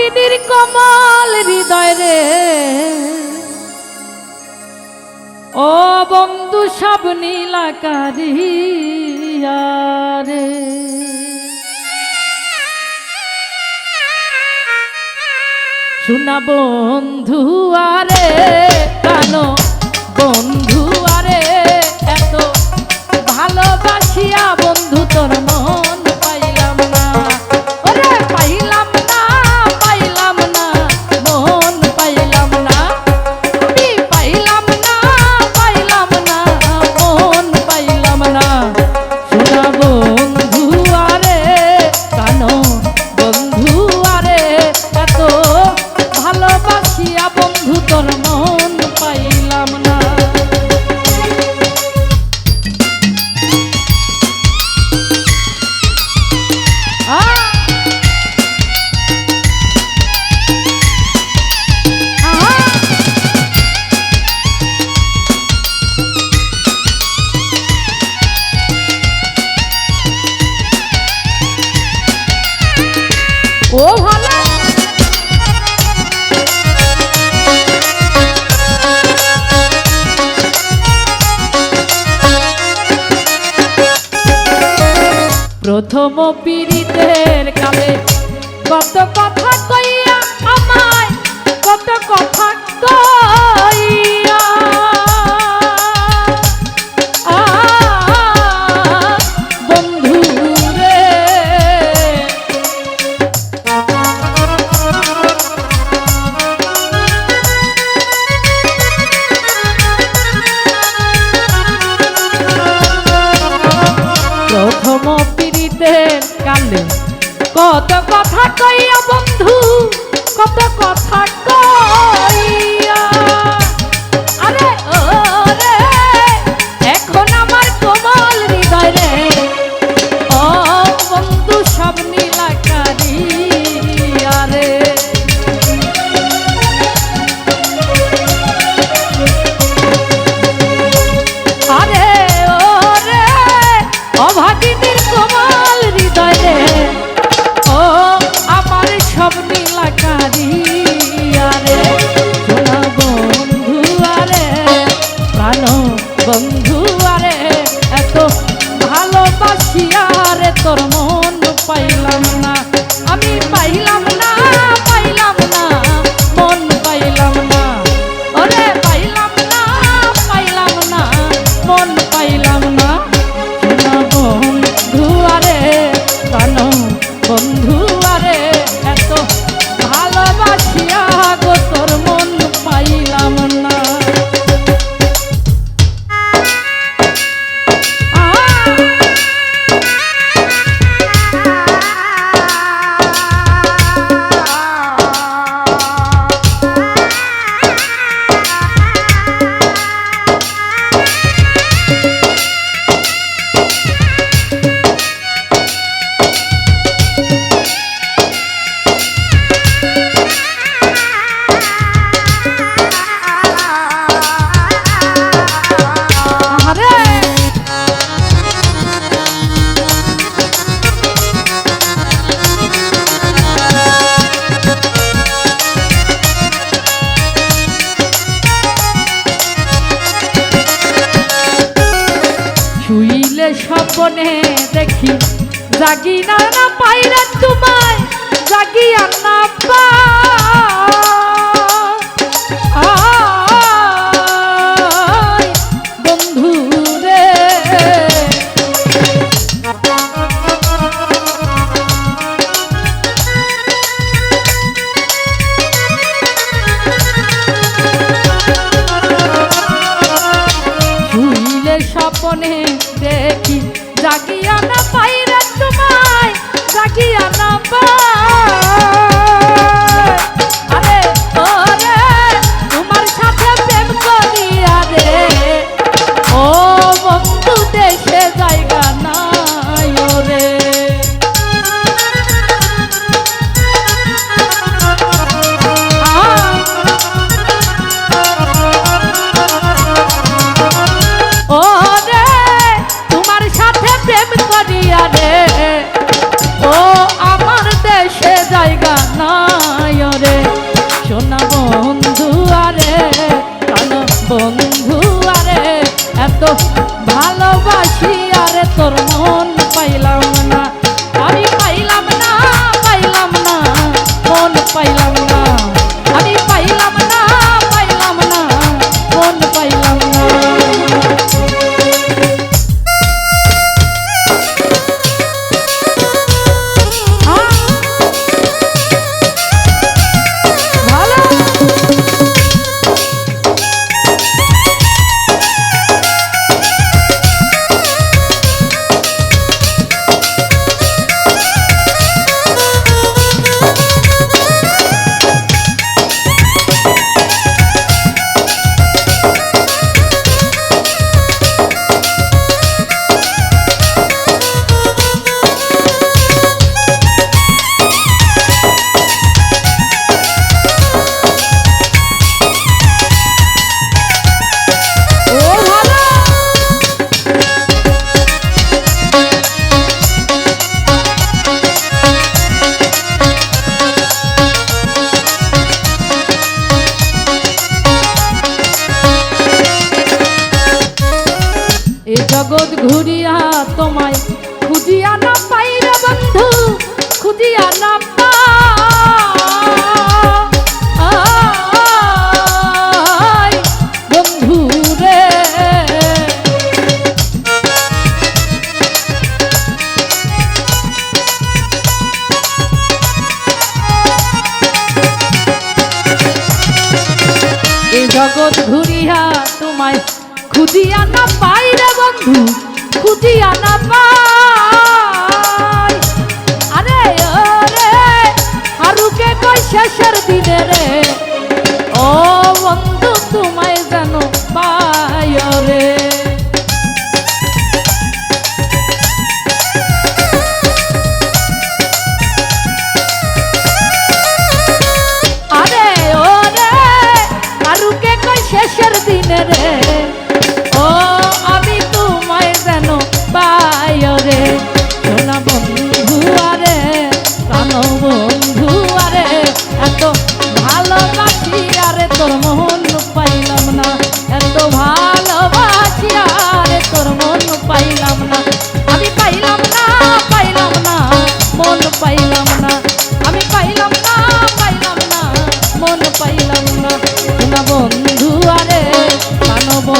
ভগিনীর কমল হৃদয় রে। ও বন্ধু সব নীলাকারিয়া রে। শুনা বন্ধু আরে কানো বন্ধু আরে, এত ভালোবাসিয়া বন্ধু তোর মন। প্রথম পীড়িতের কালে কত কথা কইয়া আমায় কত কথা কয়। কত কথা কইয়া বন্ধু কত কথা কয়? সপনে দেখি। জাগি না না পাইরা তোমায় জাগি আর না পা স্বপনে বন জগত ঘুরিয়া তোমায় খুঁজিয়া না পাই রে বন্ধু খুঁজিয়া না ঘুরিয়া তোমায় খুঁজিয়া না পাই রে বন্ধু, খুঁজিয়া না পাই। আরে রে হারুকে কই শেষের দিনে রে। ও বন্ধু, তোমায় জানো পাই রে। শেষের দিনে রে।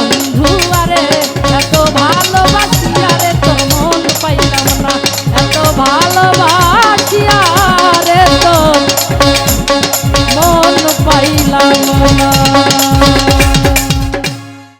cuando